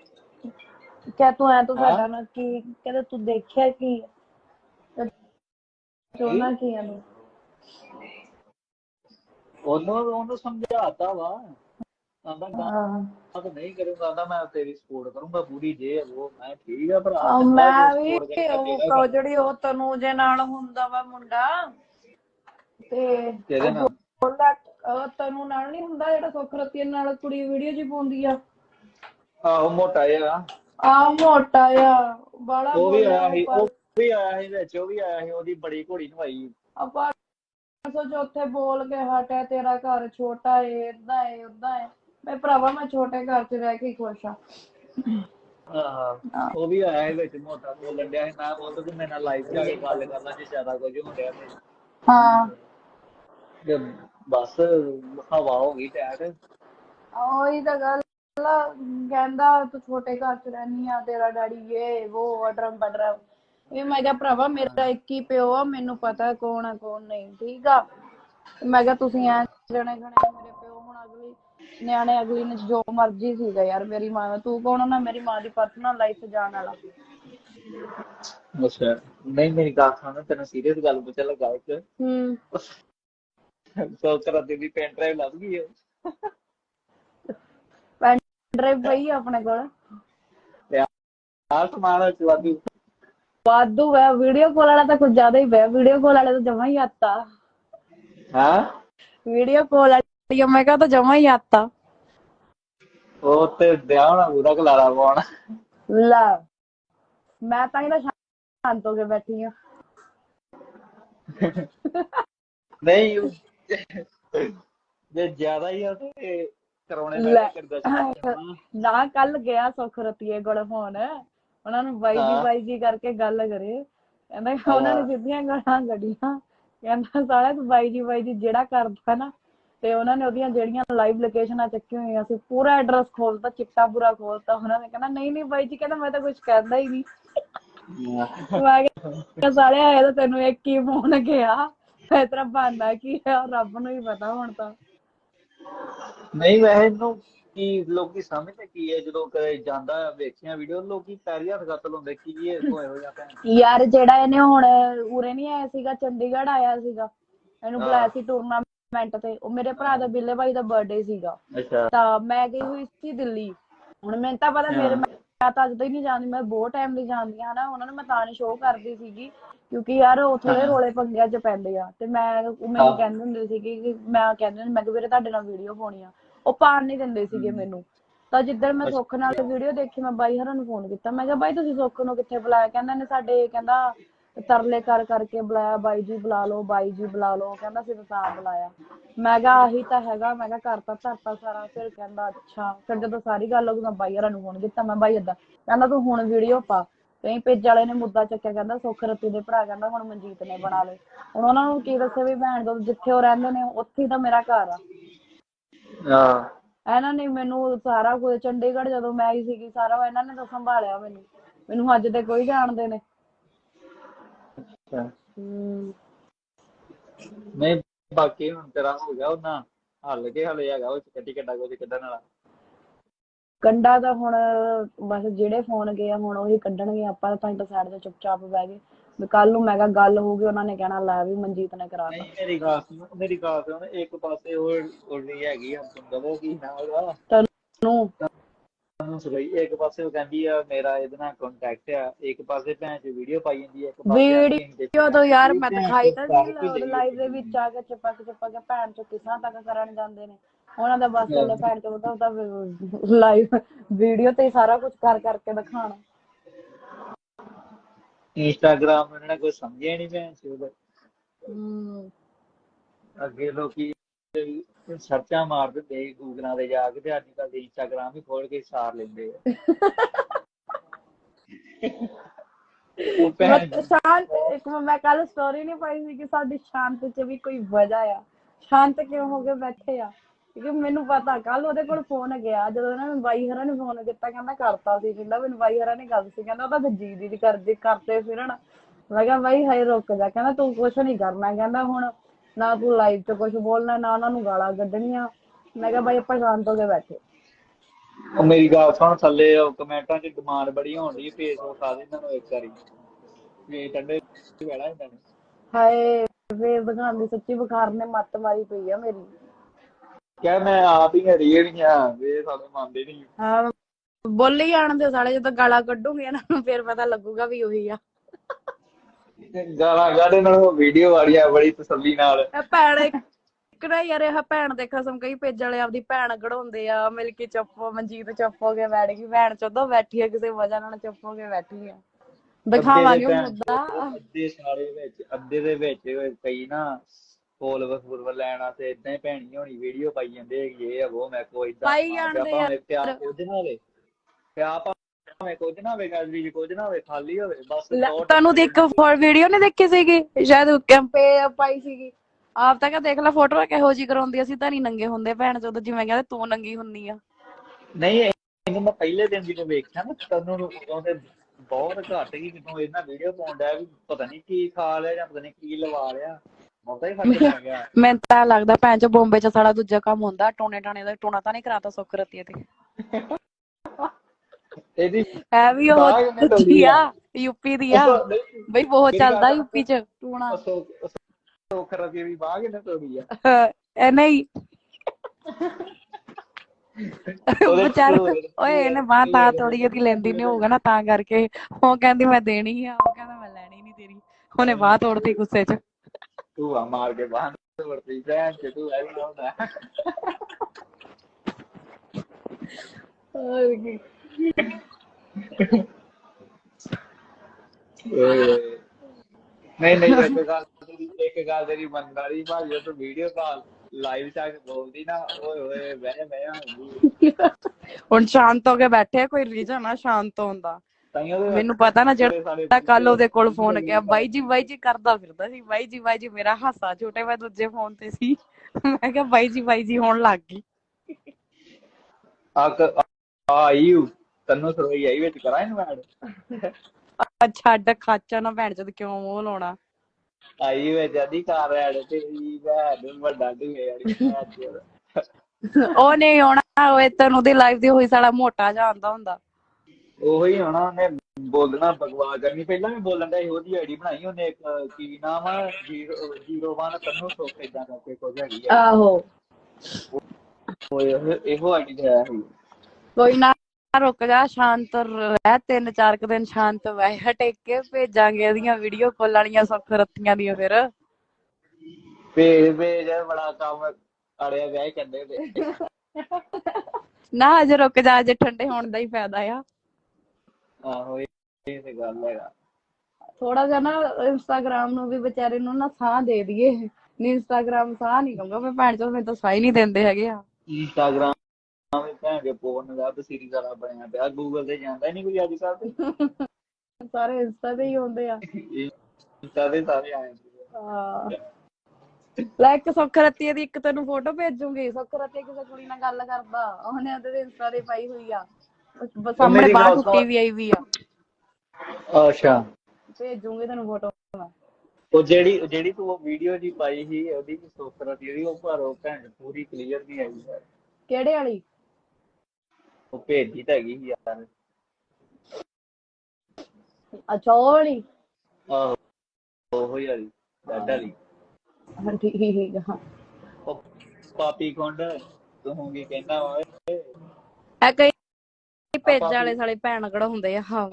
ਕਿਆ ਤੂੰ ਐ ਤੂੰ? ਸਾਡਾ ਨਾ ਕੀ ਕਹਿੰਦਾ ਤੂੰ ਦੇਖਿਆ ਕੀ ਚੋਣਾ ਕੀ? ਆ ਉਹਨੂੰ ਉਹਨੂੰ ਸਮਝਾਤਾ ਵਾ। ਆਂਦਾ ਗਾਂ ਤਾਂ ਨਹੀਂ ਕਰੂੰਗਾ ਆਂਦਾ ਮੈਂ ਤੇਰੀ ਸਪੋਰਟ ਕਰੂੰਗਾ ਪੂਰੀ ਜੇ ਉਹ ਮੈਂ ਠੀਕ ਆ ਭਰਾ ਮੈਂ ਵੀ ਉਹ ਜਿਹੜੀ ਉਹ ਤਨੂ ਜੇ ਨਾਲ ਹੁੰਦਾ ਵਾ ਮੁੰਡਾ ਤੇ ਕਿਹਦੇ ਨਾਲ? ਉਹ ਤਨੂ ਨਾਲ ਨਹੀਂ ਹੁੰਦਾ ਜਿਹੜਾ ਸੁਖਰਤੀ ਨਾਲ ਕੁੜੀ ਵੀਡੀਓ ਜੀ ਪਾਉਂਦੀ ਆ? ਆਹੋ ਮੋਟਾ ਜਿਹਾ ਆ ਮੋਟਾ ਆ ਬੜਾ ਉਹ ਵੀ ਆਇਆ ਸੀ ਉਹ ਵੀ ਆਇਆ ਸੀ ਵਿੱਚ ਉਹ ਵੀ ਆਇਆ ਸੀ ਉਹਦੀ ਬੜੀ ਘੋੜੀ ਨਵਾਈ ਆਪਾਂ ਸੋ ਚੌਥੇ ਬੋਲ ਕੇ ਹਟਿਆ ਤੇਰਾ ਘਰ ਛੋਟਾ ਏ ਏਦਾਂ ਏ ਓਦਾਂ ਏ। ਮੈਂ ਭਰਾਵਾ ਮੈਂ ਛੋਟੇ ਘਰ 'ਚ ਰਹਿ ਕੇ ਹੀ ਖੁਸ਼ ਆ ਆਹ ਉਹ ਵੀ ਆਇਆ ਵਿੱਚ ਮੋਟਾ ਬੋਲਣ ਡਿਆ ਸੀ। ਮੈਂ ਬੋਲਦਾ ਤੂੰ ਮੇਰੇ ਨਾਲ ਲਾਈਵ ਜਾ ਕੇ ਗੱਲ ਕਰਨਾ ਜੇ ਜ਼ਿਆਦਾ ਕੁਝ ਡਿਆ ਤੇ। ਹਾਂ। ਤੇ ਬਸ ਹਵਾ ਹੋ ਗਈ ਟੈਟ ਉਹੀ ਤਾਂ ਗੱਲ ਆ, ਕਹਿੰਦਾ ਤੂੰ ਛੋਟੇ ਘਰ 'ਚ ਰਹਿਨੀ ਆ ਤੇਰਾ ਡੈਡੀ ਇਹ ਉਹ ਅਡਰਮ ਬਡਰਮ ਇਹ ਮੈਂ ਕਿਹਾ ਭਰਾਵਾ ਮੇਰਾ ਇੱਕ ਹੀ ਪਿਓ ਆ ਮੈਨੂੰ ਪਤਾ ਕੌਣ ਆ ਕੌਣ ਨਹੀਂ ਠੀਕ ਆ? ਮੈਂ ਕਿਹਾ ਤੁਸੀਂ ਐ ਜਣੇ ਜਣੇ ਮੇਰੇ ਪਿਓ ਹੁਣ ਅਗਲੀ ਨਿਆਣੇ ਅਗਲੀ ਨੇ ਜੋ ਮਰਜ਼ੀ ਸੀਗਾ ਯਾਰ ਮੇਰੀ ਮਾਂ ਤੂੰ ਕੌਣ ਨਾ ਮੇਰੀ ਮਾਂ ਦੀ ਪਰਸਨਲ ਲਾਈਫ ਜਾਣ ਵਾਲਾ। ਅੱਛਾ ਨਹੀਂ ਮੇਰੀ ਗੱਲ ਸੁਣ ਤੈਨੂੰ ਸੀਰੀਅਸ ਗੱਲ ਪੁੱਛਣ ਲੱਗਾ ਇੱਕ। ਹੂੰ। ਸੋ ਤੇਰਾ ਦੀ ਪੈਨ ਡਰਾਈਵ ਲੱਭ ਗਈ ਹੈ ਪੈਨ ਡਰਾਈਵ ਪਈ ਆ ਆਪਣੇ ਕੋਲ। ਆਹ ਸਮਾਨ ਚਵਾਦੀ ਵਾਧੂ। ਹੈ ਵੀਡੀਓ ਕਾਲ ਵਾਲਾ ਤਾਂ ਕੁਝ ਜ਼ਿਆਦਾ ਹੀ ਪਿਆ। ਵੀਡੀਓ ਕਾਲ ਵਾਲੇ ਤਾਂ ਜਮਾ ਹੀ ਆਤਾ ਹਾਂ? ਵੀਡੀਓ ਕਾਲ ਵਾਲੀ ਆ, ਮੈਂ ਕਹਾ ਤਾਂ ਜਮਾ ਹੀ ਆਤਾ ਉਹ ਤੇ ਦਿਆ ਹੋਣਾ ਪੂਰਾ ਖਲਾਰਾ ਪਾਉਣ ਲੈ ਮੈਂ ਤਾਂ ਤਾਂ ਸ਼ਾਂਤ ਹੋ ਕੇ ਬੈਠੀ ਆ ਨਹੀਂ ਜੇ ਜ਼ਿਆਦਾ ਹੀ ਆ ਤੇ ਕਰਾਉਣੇ। ਲੱਗ ਕਰਦਾ ਨਾ ਕੱਲ ਗਿਆ ਸੁਖ ਰਤੀਏ ਕੋਲ ਫੋਨ ਉਹਨਾਂ ਨੂੰ ਬਾਈ ਜੀ। ਬਾਈ ਜੀ ਕਰਕੇ ਗੱਲ ਕਰੇ ਕਹਿੰਦਾ ਉਹਨਾਂ ਨੇ। ਸਿੱਧੀਆਂ ਗਾਲਾਂ ਕੱਢੀਆਂ ਕਹਿੰਦਾ ਸਾਲਾ ਤੂੰ ਬਾਈ ਜੀ ਬਾਈ ਜੀ ਜਿਹੜਾ ਕਰਦਾ ਨਾ ਤੇ ਉਹਨਾਂ ਨੇ ਉਹਦੀਆਂ ਜਿਹੜੀਆਂ ਲਾਈਵ ਲੋਕੇਸ਼ਨਾਂ ਚੱਕੀਆਂ ਹੋਈਆਂ ਸੀ ਪੂਰਾ ਐਡਰੈਸ ਖੋਲਤਾ ਚਿੱਟਾ ਪੂਰਾ ਖੋਲਤਾ ਉਹਨਾਂ ਨੇ ਕਹਿੰਦਾ ਨਹੀਂ ਨਹੀਂ ਬਾਈ ਜੀ ਕਹਿੰਦਾ ਮੈਂ ਤਾਂ ਕੁਝ ਕਹਿੰਦਾ ਹੀ ਨਹੀਂ। ਮੈਂ ਕਿਹਾ ਸਾਲੇ ਆਏ ਤਾਂ ਤੈਨੂੰ ਇੱਕ ਹੀ ਫੋਨ ਗਿਆ ਇਸ ਤਰ੍ਹਾਂ ਬਹਾਨਾ ਕੀ ਹੈ ਰੱਬ ਨੂੰ ਹੀ ਪਤਾ ਹੁਣ ਤਾਂ। ਨਹੀਂ ਵੈਸੇ ਇਹਨੂੰ ਕੀ ਲੋਕੀ ਸਮਝਦੇ ਕੀ ਹੈ ਜਦੋਂ ਕਦੇ ਜਾਂਦਾ ਵੇਖਿਆ ਵੀਡੀਓ ਲੋਕੀ ਪੈਰੀ ਹੱਥ ਕਤਲ ਹੁੰਦੇ ਕੀ ਇਹ ਹੋਏ ਹੋ ਜਾਂ ਭੈਣ ਯਾਰ ਜਿਹੜਾ ਇਹਨੇ ਹੁਣ ਉਰੇ ਨਹੀਂ ਆਇਆ ਸੀਗਾ ਚੰਡੀਗੜ੍ਹ ਆਇਆ ਸੀਗਾ ਇਹਨੂੰ। ਬੁਲਾਇਆ ਸੀ ਟੂਰਨਾਮੈਂਟ ਤੇ ਉਹ ਮੇਰੇ ਭਰਾ ਦਾ ਬਿੱਲੇ ਭਾਈ ਦਾ ਬਰਥਡੇ ਸੀਗਾ। ਅੱਛਾ। ਤਾਂ ਮੈਂ ਗਈ ਹੋਈ ਸੀ ਦਿੱਲੀ। ਹੁਣ ਮੈਨੂੰ ਤਾਂ ਪਤਾ ਮੇਰੇ ਮੈਂ ਤਾਂ ਅੱਜ ਤੋਂ ਹੀ ਨਹੀਂ ਜਾਣਦੀ ਮੈਂ ਬਹੁਤ ਟਾਈਮ ਦੀ ਜਾਣਦੀ ਹਾਂ ਨਾ ਉਹਨਾਂ ਨੂੰ ਮੈਂ ਤਾਂ ਨਹੀਂ ਸ਼ੋਅ ਕਰਦੀ ਸੀਗੀ। ਕਿਉਂਕਿ ਯਾਰ ਉਹ ਥੋੜੇ। ਰੋਲੇ ਪੰਗਿਆਂ 'ਚ ਪੈਂਦੇ ਆ। ਤੇ ਮੈਂ ਉਹ ਮੈਨੂੰ। ਕਹਿੰਦੇ ਹੁੰਦੇ ਸੀਗੇ ਕਿ ਮੈਂ ਕਹਿੰਦੇ ਹੁੰਦੇ ਮੈਂ ਕਿ ਵੀਰੇ ਤੁਹਾਡੇ ਨਾਲ ਵੀਡੀਓ ਪਾਉਣੀ ਆ। ਉਹ ਪਾਣ ਨਹੀਂ ਦਿੰਦੇ ਸੀਗੇ ਮੈਨੂੰ। ਤਾਂ ਜਿੱਦਣ ਮੈਂ ਸੁੱਖ ਨਾਲ ਵੀਡੀਓ ਦੇਖੀ ਮੈਂ ਬਾਈ ਹਰਾਂ ਨੂੰ ਫੋਨ ਕੀਤਾ। ਮੈਂ ਕਿਹਾ ਬਾਈ ਤੁਸੀਂ ਸੁੱਖ ਨੂੰ ਕਿੱਥੇ ਬੁਲਾਇਆ? ਕਹਿੰਦਾ ਨੇ ਸਾਡੇ ਕਹਿੰਦਾ ਤਰਲੇ ਕਰ ਕਰਕੇ ਬੁਲਾਇਆ ਬਾਈ ਜੀ ਬੁਲਾ ਲਓ ਬਾਈ ਜੀ ਬੁਲਾ ਲਓ ਕਹਿੰਦਾ ਸੀ ਤਾਂ ਬੁਲਾਇਆ। ਮੈਂ ਕਿਹਾ ਆਹੀ ਤਾਂ ਹੈਗਾ ਮੈਂ ਕਿਹਾ ਕਰਤਾ ਧਰਤਾ ਸਾਰਾ ਫਿਰ ਕਹਿੰਦਾ ਅੱਛਾ ਫਿਰ ਜਦੋਂ ਸਾਰੀ ਗੱਲ ਹੋ ਗਈ ਮੈਂ ਬਾਈ ਹਰਾਂ ਨੂੰ ਫੋਨ ਕੀਤਾ ਮੈਂ ਬਾਈ ਏਦਾਂ ਕਹਿੰਦਾ ਤੂੰ ਹੁਣ ਵੀਡੀਓ ਪਾ। ਕਈ ਪੇਜ ਵਾਲੇ ਨੇ ਮੁੱਦਾ ਚੱਕਿਆ ਕਹਿੰਦਾ ਸੁੱਖ ਰਤੀ ਦੇ ਭਰਾ ਕਹਿੰਦਾ ਹੁਣ ਮਨਜੀਤ ਨੇ ਬਣਾ ਲਏ। ਹੁਣ ਉਹਨਾਂ ਨੂੰ ਕੀ ਦੱਸੇ ਵੀ ਭੈਣ ਜਦੋਂ ਜਿੱਥੇ ਉਹ ਰਹਿੰਦੇ ਨੇ ਉੱਥੇ ਤਾਂ ਮੇਰਾ ਘਰ ਆ। ਹਾਂ। ਇਹਨਾਂ ਨੇ ਮੈਨੂੰ ਸਾਰਾ ਕੁਝ ਚੰਡੀਗੜ੍ਹ ਜਦੋਂ ਮੈਂ ਆਈ ਸੀਗੀ ਸਾਰਾ ਇਹਨਾਂ ਨੇ ਤਾਂ ਸੰਭਾਲਿਆ ਮੈਨੂੰ। ਮੈਨੂੰ ਅੱਜ ਤੇ ਕੋਈ ਜਾਣਦੇ ਨੇ। ਅੱਛਾ ਨਹੀਂ ਬਾਕੀ ਹੁਣ ਤੇਰਾ ਹੋ ਗਿਆ ਉਹਨਾਂ ਹੱਲ ਕੇ ਹਲੇ ਹੈਗਾ ਉਹ ਕੱਟੀ ਕੱਡਾ ਕੋਈ ਕੱਢਣ ਵਾਲਾ। ਕੰਡਾ ਤਾਂ ਹੁਣ ਬਸ ਜਿਹੜੇ ਫੋਨ ਗਏ ਆ ਹੁਣ ਉਹੀ ਕੱਢਣਗੇ ਆਪਾਂ ਤਾਂ ਤਾਂ ਸਾਈਡ ਤੇ ਚੁੱਪਚਾਪ ਬਹਿ ਗਏ। ਵੀ ਕੱਲ ਨੂੰ ਮੈਂ ਕਿਹਾ ਗੱਲ ਹੋਊਗੀ ਉਹਨਾਂ ਨੇ ਕਹਿਣਾ ਲੈ ਵੀ ਮਨਜੀਤ ਨੇ ਕਰਾ ਨਹੀਂ ਮੇਰੀ ਗੱਲ ਸੁਣ ਮੇਰੀ ਗੱਲ ਸੁਣ ਇੱਕ ਪਾਸੇ ਉਹ ਉਲਟੀ ਹੈਗੀ ਆ ਦਵੋ ਕੀ ਨਾ ਉਹਦਾ। ਨੂੰ ਤੁਹਾਨੂੰ ਸੁਣਾਈ। ਇੱਕ ਪਾਸੇ ਉਹ ਕਹਿੰਦੀ ਆ ਮੇਰਾ ਇਹਦੇ ਨਾਲ ਕੰਟੈਕਟ ਆ। ਇੱਕ ਪਾਸੇ ਭੈਣ ਚ ਵੀਡੀਓ ਪਾਈ ਜਾਂਦੀ ਆ ਇੱਕ ਵੀਡੀਓ ਤੋਂ ਯਾਰ ਮੈਂ ਦਿਖਾਈ ਤਾਂ ਸੀ ਲਾਈਵ ਦੇ ਵਿੱਚ ਆ ਕੇ ਚਪਕ ਚਪਕ ਭੈਣ ਚੋ ਕਿਸਾਂ ਤੱਕ ਕਰਨ ਜਾਂਦੇ ਨੇ। ਉਹਨਾਂ ਦਾ ਬਸ ਚੱਲੇ ਭੈਣ ਚੋ ਉਹਦਾ ਤਾਂ ਲਾਈਵ ਵੀਡੀਓ ਤੇ ਹੀ ਸਾਰਾ ਕੁਝ ਕਰ ਕਰਕੇ ਦਿਖਾਣਾ ਇੰਸਟਾਗ੍ਰਾਮ ਉਹਨਾਂ ਨੇ ਕੋਈ ਸਮਝਿਆ ਨਹੀਂ ਭੈਣ ਚ ਉਹਦਾ। ਹਮ ਅੱਗੇ ਲੋਕੀ ਸਰਚਾਂ ਮਾਰ ਦਿੰਦੇ ਸੀ ਗੂਗਲਾਂ ਤੇ ਜਾ ਕੇ ਤੇ ਅੱਜ ਕੱਲ੍ਹ ਇੰਸਟਾਗ੍ਰਾਮ ਹੀ ਖੋਲ ਕੇ ਸਾਰ ਲੈਂਦੇ ਆ। ਸ਼ਾਂਤ ਇੱਕ ਮੈਂ ਕੱਲ ਸਟੋਰੀ ਨਹੀਂ ਪਾਈ ਸੀ ਕਿ ਸਾਡੀ ਸ਼ਾਂਤ 'ਚ ਵੀ ਕੋਈ ਵਜ੍ਹਾ ਆ। ਸ਼ਾਂਤ ਕਿਉਂ ਹੋ ਕੇ ਬੈਠੇ ਆ? ਕਿਉਂਕਿ ਮੈਨੂੰ ਪਤਾ ਕੱਲ ਉਹਦੇ ਕੋਲ ਫੋਨ ਗਿਆ ਜਦੋਂ ਉਹਨਾਂ ਨੇ ਬਾਈ ਹਰਾਂ ਨੇ ਫੋਨ ਕੀਤਾ ਕਹਿੰਦਾ ਕਰਤਾ ਸੀ ਕਹਿੰਦਾ ਮੈਨੂੰ ਬਾਈ ਹਰਾਂ ਨੇ ਗੱਲ ਸੀ ਕਹਿੰਦਾ ਉਹ ਤਾਂ ਜੀ ਦੀ ਕਰਦੇ ਕਰਦੇ ਫਿਰਨ। ਮੈਂ ਕਿਹਾ ਬਾਈ ਹਾਏ ਰੁਕ ਜਾ ਕਹਿੰਦਾ ਤੂੰ ਕੁਛ ਨਹੀਂ ਕਰਨਾ ਕਹਿੰਦਾ ਹੁਣ ਨਾ ਤੂੰ ਲਾਈਵ 'ਚ ਕੁਛ ਬੋਲਣਾ ਨਾ ਉਹਨਾਂ ਨੂੰ ਗਾਲਾਂ ਕੱਢਣੀਆਂ। ਮੈਂ ਕਿਹਾ ਬਾਈ ਆਪਾਂ ਸ਼ਾਂਤ ਹੋ ਕੇ ਬੈਠੇ। ਉਹ ਮੇਰੀ ਗੱਲ ਸੁਣ ਥੱਲੇ ਉਹ ਕਮੈਂਟਾਂ 'ਚ ਡਿਮਾਂਡ ਬੜੀ ਹੋਣ ਦੀ ਫੇਸ ਵਿਖਾ ਦੇ ਇਹਨਾਂ ਨੂੰ ਇੱਕ ਵਾਰੀ। ਵੀ ਟੰਡੇ ਵੇਲਾ ਇਹਨਾਂ ਨੇ। ਹਾਏ ਵੇ ਦਿਖਾਉਣ ਦੀ ਸੱਚੀ ਬੁਖਾਰ ਨੇ ਮੱਤ ਮਾਰੀ ਪਈ ਆ ਮੇਰੀ। ਕਹਿ ਮੈਂ ਆਪ ਹੀ ਨਹੀਂ ਆ ਵੇ ਸਾਡੇ ਮੰਨਦੇ ਨਹੀਂ ਹਾਂ ਬੋਲੀ ਜਾਣ ਦੇ ਸਾਲੇ ਜਦੋਂ ਗਾਲਾਂ ਕੱਢੂਗੇ ਇਹਨਾਂ ਨੂੰ ਫਿਰ ਪਤਾ ਲੱਗੂਗਾ ਵੀ ਉਹੀ ਆ। ਗਾਲਾਂ ਗਾੜੇ ਨਾਲ ਵੀਡੀਓ ਵਾਲੀਆਂ ਬੜੀ ਤਸੱਲੀ ਨਾਲ। ਭੈਣ ਨਾ ਯਾਰ ਇਹ ਭੈਣ ਦੇ ਖਸਮ ਕਈ ਪੇਜ ਵਾਲੇ ਆਪਦੀ ਭੈਣ ਗੜਾਉਂਦੇ ਆ ਮਿਲ ਕੇ ਚੁੱਪ ਮਨਜੀਤ ਚੁੱਪ ਹੋ ਕੇ ਬੈਠ ਗਈ। ਭੈਣ ਚੋਦੋ ਬੈਠੀ ਆ ਕਿਸੇ ਵਜ੍ਹਾ ਨਾਲ ਚੁੱਪ ਹੋ ਕੇ ਬੈਠੀ ਆ। ਦਿਖਾਵਾਂਗੇ ਮੁੱਦਾ। ਅੱਧੇ ਸਾਰੇ ਵਿੱਚ ਅੱਧੇ ਦੇ ਵਿੱਚ ਕਈ ਨਾ ਫੋਲੋਵਰ ਫੋਲੋਵਰ ਲੈਣਾ ਤੇ ਇਦਾਂ ਹੀ ਭੈਣੀ ਹੋਣੀ ਵੀਡੀਓ ਪਾਈ ਜਾਂਦੇ ਇਹ ਆ ਉਹ ਮੈਂ ਕੋਈ ਇਦਾਂ ਪਾਈ ਜਾਣਦੇ ਯਾਰ। ਪਿਆਰ ਕੁਝ ਨਾ ਹੋਵੇ ਕੁਝ ਨਾ ਹੋਵੇ ਗੱਲ ਵੀ ਕੁਝ ਨਾ ਹੋਵੇ ਖਾਲੀ ਹੋਵੇ ਬਸ ਤੁਹਾਨੂੰ ਦੇਖ ਫੋਰ ਵੀਡੀਓ ਨਹੀਂ ਦੇਖੀ ਸੀਗੀ? ਸ਼ਾਇਦ ਕੈਂਪੇ ਪਾਈ ਸੀਗੀ। ਆਪ ਤਾਂ ਕਹ ਦੇਖ ਲੈ ਫੋਟੋ ਕਿਹੋ ਜੀ ਕਰਾਉਂਦੀ ਅਸੀਂ ਤਾਂ ਨਹੀਂ ਨੰਗੇ ਹੁੰਦੇ ਭੈਣ ਚੋਦ ਜਿਵੇਂ ਕਹਿੰਦੇ ਤੂੰ ਨੰਗੀ ਹੁੰਨੀ ਆ। ਨਹੀਂ ਇਹਨੂੰ ਮੈਂ ਪਹਿਲੇ ਦਿਨ ਜਦੋਂ ਵੇਖਿਆ ਨਾ ਤੈਨੂੰ ਨੂੰ ਉਦੋਂ ਤੇ ਬਹੁਤ ਘੱਟ ਹੀ ਕਿਦੋਂ ਇਹਨਾਂ ਵੀਡੀਓ ਪਾਉਣ ਡਿਆ ਵੀ ਪਤਾ ਨਹੀਂ ਕੀ ਖਾ ਲਿਆ ਜਾਂ ਪਤਾ ਨਹੀਂ ਕੀ ਲਵਾ ਲਿਆ। ਬਹੁਤਾ ਹੀ ਫ਼ਰਕ ਪੈ ਗਿਆ। *laughs* ਮੈਨੂੰ ਤਾਂ ਲੱਗਦਾ ਭੈਣ ਚ ਬੰਬੇ ਚ ਸਾਡਾ ਦੂਜਾ ਕੰਮ ਹੁੰਦਾ ਟੋਨੇ ਟਾਣੇ ਦਾ ਟੋਨਾ ਤਾਂ ਨਹੀਂ ਕਰਾਤਾ ਸੁੱਖ ਰਤੀਏ ਤੇ। ਇਹਦੀ ਹੈ ਵੀ ਉਹ ਦੂਜੀ ਆ। ਯੂਪੀ ਦੀ ਆ। ਬਈ ਬਹੁਤ ਚੱਲਦਾ ਤਾਂ- ਯੂਪੀ ਚ ਟੂਣਾ। ਸੋਖ ਰਤੀ ਵੀ ਬਾਗ ਨੇ ਤੋੜੀ ਆ? ਇਹ ਨਹੀਂ। ਵਿਚਾਰ ਓਏ ਇਹਨੇ ਬਾਹ ਤਾਂ ਤੋੜੀ ਉਹਦੀ ਲੈਂਦੀ ਨਹੀਂ ਹੋਊਗਾ ਨਾ ਤਾਂ ਕਰਕੇ। ਉਹ ਕਹਿੰਦੀ ਮੈਂ ਦੇਣੀ ਆ ਉਹ ਕਹਿੰਦਾ ਮੈਂ ਲੈਣੀ ਨਹੀਂ ਤੇਰੀ। ਉਹਨੇ ਬਾਹ ਤੋੜਤੀ ਗੁੱਸੇ ਚ। ਤੂੰ ਆ ਮਾਰ ਕੇ ਬਾਹਰ ਵਰਤੀ ਭੈਣ ਤੂੰ ਐ ਵੀ ਹੁੰਦਾ। ਹੋਰ ਕੀ। ਨਹੀਂ ਨਹੀਂ ਇੱਕ ਗੱਲ ਤੇਰੀ ਇੱਕ ਗੱਲ ਤੇਰੀ ਮੰਨਦਾਰੀ ਭਾਜੀ ਤੂੰ ਵੀਡੀਓ ਕਾਲ ਲਾਈਵ ਚ ਆ ਕੇ ਬੋਲਦੀ ਨਾ ਓਏ ਓਏ ਬਹਿ ਬਹਿ ਹੁੰਦੀ ਹੁਣ ਸ਼ਾਂਤ ਹੋ ਕੇ ਬੈਠੇ ਆ, ਕੋਈ ਰੀਜਨ ਆ ਸ਼ਾਂਤ ਹੋਣ ਦਾ। ਤਾਈਓ ਤੇ ਮੈਨੂੰ ਪਤਾ ਨਾ ਜਿਹੜਾ ਕੱਲ ਉਹਦੇ ਕੋਲ ਫੋਨ ਗਿਆ ਬਾਈ ਜੀ ਬਾਈ ਜੀ ਕਰਦਾ ਫਿਰਦਾ ਸੀ ਬਾਈ ਜੀ ਬਾਈ ਜੀ ਮੇਰਾ ਹਾਸਾ ਛੋਟੇ ਮੈਂ ਦੂਜੇ ਫੋਨ ਤੇ ਸੀ। ਮੈਂ ਕਿਹਾ ਬਾਈ ਜੀ ਬਾਈ ਜੀ ਹੋਣ ਲੱਗ ਗਈ। ਆਕ ਆਈ ਤੈਨੂੰ ਸਰੋਈ ਆਈ ਵਿੱਚ ਕਰਾਂ ਇਹਨੂੰ ਐਡ ਅੱਛਾ ਅੱਡ ਖਾਚਾ ਨਾ ਭੈਣ ਚੋਦ ਕਿਉਂ ਮੂੰਹ ਲਾਉਣਾ? ਆਈ ਵਿੱਚ ਆਦੀ ਕਾਰ ਐਡ ਤੇ ਵੀ ਭੈਣ ਵੱਡਾ ਢੂਏ ਭੈਣ ਉਹ ਨਹੀਂ ਆਉਣਾ ਓਏ ਤੈਨੂੰ ਦੀ ਲਾਈਫ ਦੀ ਹੋਈ ਸਾਲਾ ਮੋਟਾ ਜਿਹਾ ਆਂਦਾ ਹੁੰਦਾ। ਉਹੀ ਹੋਣਾ ਉਹਨੇ ਬੋਲਣਾ ਬਕਵਾਸ ਕਰਨੀ। ਪਹਿਲਾਂ ਵੀ ਬੋਲਣ ਦਾ ਇਹੋ ਜਿਹੀ ਆਈਡੀ ਬਣਾਈ ਉਹਨੇ ਇੱਕ ਕੀ ਨਾਮ ਆ? 01 ਤੈਨੂੰ ਸੋਖ ਇਦਾਂ ਕਰਕੇ ਕੁਝ ਹੈਗੀ ਆਹੋ। ਉਹ ਇਹੋ- ਆਈਡੀ ਆਇਆ ਸੀ। ਕੋਈ ਨਾ। ਰੁਕ ਜਾ ਸ਼ਾਂਤ ਰਹਿ ਤਿੰਨ ਚਾਰ ਕੁ ਦਿਨ ਸ਼ਾਂਤ ਬਹਿ ਟੇਕ ਕੇ ਭੇਜਾਂਗੇ ਇਹਦੀਆਂ ਵੀਡੀਓ ਕਾਲ ਵਾਲੀਆਂ ਸੁੱਖ ਰੱਤੀਆਂ ਦੀਆਂ ਫਿਰ। ਭੇਜ ਭੇਜ ਬੜਾ ਕੰਮ ਅੜਿਆ ਵਿਆਹ ਕਹਿੰਦੇ ਤੇ ਨਾ ਅਜੇ ਰੁਕ ਜਾ ਅਜੇ ਠੰਡੇ ਹੋਣ ਦਾ ਹੀ ਫਾਇਦਾ ਆ। ਆਹੋ ਇਹ ਤੇ ਗੱਲ ਹੈਗਾ। ਥੋੜਾ ਜਿਹਾ ਨਾ ਇੰਸਟਾਗ੍ਰਾਮ ਨੂੰ ਵੀ ਵਿਚਾਰੇ ਨੂੰ ਨਾ ਸਾਹ ਦੇ ਦਈਏ। ਨਹੀਂ ਇੰਸਟਾਗ੍ਰਾਮ ਸਾਹ ਨਹੀਂ ਕਹੂੰਗਾ ਮੈਂ ਭੈਣ ਚੋਦ ਮੈਨੂੰ ਤਾਂ ਸਾਹ ਹੀ ਨਹੀਂ ਦਿੰਦੇ ਹੈਗੇ ਆ। ਇੰਸਟਾਗ੍ਰਾਮ ਤੇ ਭੈਣ ਦੇ ਪੋਰਨ ਵੈਬ ਸੀਰੀਜ਼ ਵਾਲਾ ਬਣਿਆ ਪਿਆ। ਗੂਗਲ ਤੇ ਜਾਂਦਾ ਹੀ ਨਹੀਂ ਕੋਈ ਅੱਜ ਕੱਲ ਤੇ। ਸਾਰੇ ਇੰਸਟਾ ਤੇ ਹੀ ਹੁੰਦੇ ਆ। ਇੰਸਟਾ ਤੇ ਸਾਰੇ ਆਏ। ਹਾਂ। ਲੈ ਇੱਕ ਦੀ ਇੱਕ ਤੈਨੂੰ ਫੋਟੋ ਭੇਜੂਗੀ। ਸੁੱਖ ਰੱਤੀ ਕਿਸੇ ਕੁੜੀ ਨਾਲ ਗੱਲ ਕਰਦਾ। ਉਹਨੇ ਉਹਦੇ ਇੰਸਟਾ ਤੇ ਪਾਈ ਹੋਈ ਆ। ਸਾਹਮਣੇ ਬਾਹਰ। ਟੁੱਟੀ ਵੀ ਆਈ ਵੀ ਆ। ਅੱਛਾ। ਭੇਜੂਗੀ ਤੈਨੂੰ ਫੋਟੋ। ਮੈਂ ਉਹ ਜਿਹੜੀ ਜਿਹੜੀ ਤੂੰ ਉਹ ਵੀਡੀਓ ਜੀ ਪਾਈ ਸੀ ਉਹਦੀ ਸੋਫਰਾ ਦੀ ਉਹ ਪਰ ਉਹ ਭੈਣ ਪੂਰੀ ਕਲੀਅਰ ਨਹੀਂ ਆਈ। ਯਾਰ ਕਿਹੜੇ ਵਾਲੀ? ਉਹ ਭੇਜੀ ਤਾਂ ਹੈਗੀ ਸੀ ਯਾਰ। ਅੱਛਾ ਉਹ ਵਾਲੀ? ਆਹੋ ਉਹ ਹੀ ਵਾਲੀ ਡੱਡ ਵਾਲੀ। ਹਾਂ ਠੀਕ ਆ ਉਹ ਪਾਪੀ ਖੁੰਡ ਤੂੰ ਹੋਗੀ ਕਹਿੰਦਾ ਓਏ? ਐ ਕਈ ਭੇਜ ਵਾਲੇ ਸਾਲੇ ਭੈਣ ਕਿਹੜਾ ਹੁੰਦੇ ਆ ਹਾਂ।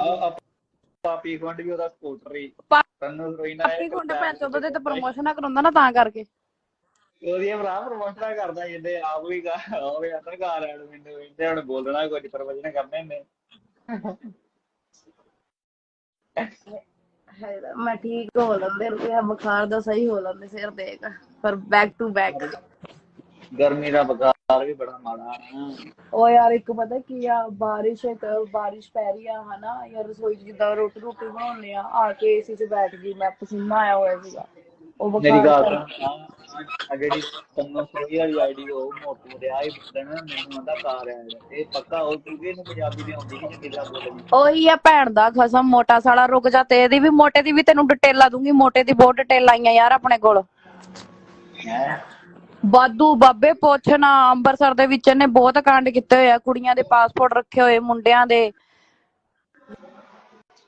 ਪਾਪੀ ਖੁੰਡ ਵੀ ਉਹਦਾ ਸਪੋਰਟਰ ਹੀ ਪਾ- ਤੈਨੂੰ ਰੋਈ ਨਾ ਕੀ ਗੁੰਡ ਭੈਣ ਚੋਦ ਉਹਦੇ ਤੇ ਪ੍ਰਮੋਸ਼ਨ ਕਰਾਉਂਦਾ ਨਾ ਤਾਂ ਕਰਕੇ। ਉਹਦੀਆਂ ਭਰਾ ਪ੍ਰਮੋਸ਼ਨਾਂ ਕਰਦਾ ਜਿੰਦੇ ਆਪ ਵੀ ਹੋਵੇ ਅੰਦਰ ਘਰ ਆਣ ਮੈਨੂੰ ਇੰਦੇ ਹੁਣ ਬੋਲਣਾ ਕੁਝ ਪ੍ਰਵਚਨ ਕਰਨੇ ਨੇ ਹੈ- ਮੈਂ ਠੀਕ ਹੋ ਲੰਦੇ ਰੁਪਿਆ ਬੁਖਾਰ ਦਾ ਸਹੀ ਹੋ ਲੰਦੇ ਸਿਰ ਦੇਖ ਪਰ ਬੈਕ ਟੂ ਬੈਕ ਗਰਮੀ ਦਾ ਬੁਖਾਰ ਵੀ ਬੜਾ ਮਾੜਾ। ਹੈ ਉਹ ਯਾਰ ਇੱਕ ਪਤਾ ਕੀ ਆ ਬਾਰਿਸ਼ ਇੱਕ ਬਾਰਿਸ਼ ਪੈ ਰਹੀ ਆ ਹਨਾ ਯਾਰ ਰਸੋਈ 'ਚ ਜਿੱਦਾਂ ਰੋਟੀ ਰੋਟੀ ਬਣਾਉਂਦੇ ਆ ਆ ਕੇ ਏਸੀ 'ਚ ਬੈਠ ਗਈ ਮੈਂ ਪਸੀਨਾ ਆਇਆ ਹੋਇਆ ਸੀਗਾ। ਉਹ ਬੁਖਾਰ ਆ ਜਿਹੜੀ ਤੰਨੋ ਸੋਈ ਵਾਲੀ ਆਈਡੀ ਉਹ ਮੋਟੂ ਦੇ ਆਈ ਬਦਨ ਮੈਨੂੰ ਆਂਦਾ ਕਾਰ ਆ ਇਹ ਪੱਕਾ ਉਹ ਕਿਉਂਕਿ ਇਹਨੂੰ ਪੰਜਾਬੀ ਦੀ ਆਉਂਦੀ ਨਹੀਂ ਜਿੱਦਾਂ ਬੋਲਣੀ ਉਹੀ ਆ ਭੈਣ ਦਾ ਖਸਮ ਮੋਟਾ ਸਾਲਾ ਰੁਕ ਜਾ ਤੇ ਇਹਦੀ ਵੀ ਮੋਟੇ ਦੀ ਵੀ ਤੈਨੂੰ ਡਿਟੇਲਾਂ ਦੂੰਗੀ ਮੋਟੇ ਦੀ ਬਹੁਤ ਡਿਟੇਲ ਆਈਆਂ ਯਾਰ ਆਪਣੇ ਕੋਲ। ਹੈ? ਬਾਦੂ ਬਾਬੇ ਪੁੱਛਣਾ ਅੰਮ੍ਰਿਤਸਰ ਦੇ ਵਿੱਚ ਇਹਨੇ ਬਹੁਤ ਕਾਂਡ ਕੀਤੇ ਹੋਏ ਆ ਕੁੜੀਆਂ ਦੇ ਪਾਸਪੋਰਟ ਰੱਖੇ ਹੋਏ ਮੁੰਡਿਆਂ ਦੇ।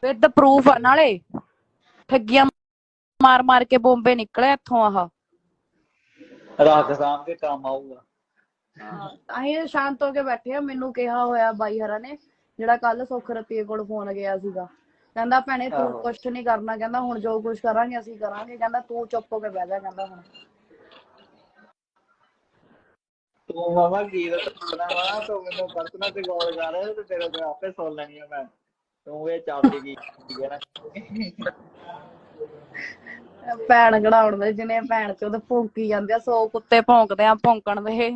ਵਿਦ ਪ੍ਰੂਫ ਨਾਲੇ। ਠੱਗੀਆਂ ਮਾਰ ਮਾਰ ਕੇ ਬੰਬੇ ਨਿਕਲੇ ਇੱਥੋਂ ਆਹ। ਰੱਖ ਸਾਂਭ ਕੇ ਕੰਮ ਆਊਗਾ। ਅਸੀਂ ਸ਼ਾਂਤ ਹੋ ਕੇ ਬੈਠੇ ਆ ਮੈਨੂੰ ਕਿਹਾ ਹੋਇਆ ਬਾਈ ਹਰਾ ਨੇ ਜਿਹੜਾ ਕੱਲ ਸੁੱਖ ਰਤੀਏ ਕੋਲ ਫੋਨ ਗਿਆ ਸੀਗਾ। ਕਹਿੰਦਾ ਭੈਣੇ ਤੂੰ। ਕੁਛ ਨਹੀਂ ਕਰਨਾ ਕਹਿੰਦਾ ਹੁਣ ਜੋ ਕੁਛ ਕਰਾਂਗੇ ਅਸੀਂ ਕਰਾਂਗੇ ਕਹਿੰਦਾ ਤੂੰ ਚੁੱਪ ਹੋ ਕੇ ਬਹਿ ਜਾ ਕਹਿੰਦਾ ਹੁਣ। ਤੂੰ ਮਾਮਾ ਕੀ ਦੱਸਣਾ ਵਾ ਤੂੰ ਮੈਨੂੰ ਪਰਸਨਲ ਤੇ ਕਾਲ ਕਰ ਤੇ ਤੇਰੇ ਤੇ ਆਪੇ ਸੁਣ ਲੈਣੀ ਆ ਮੈਂ। ਤੂੰ ਇਹ ਚਾਪੀ ਕੀ ਕੀ ਹੈ ਨਾ। ਭੈਣ ਕਢਾਉਣ ਦੇ ਜਿਹਨੇ ਭੈਣ ਚ ਉਹਦੇ ਭੌਂਕੀ ਜਾਂਦੇ ਆ ਸੌ ਕੁੱਤੇ ਭੌਂਕਦੇ ਆ ਭੌਂਕਣ ਦੇ।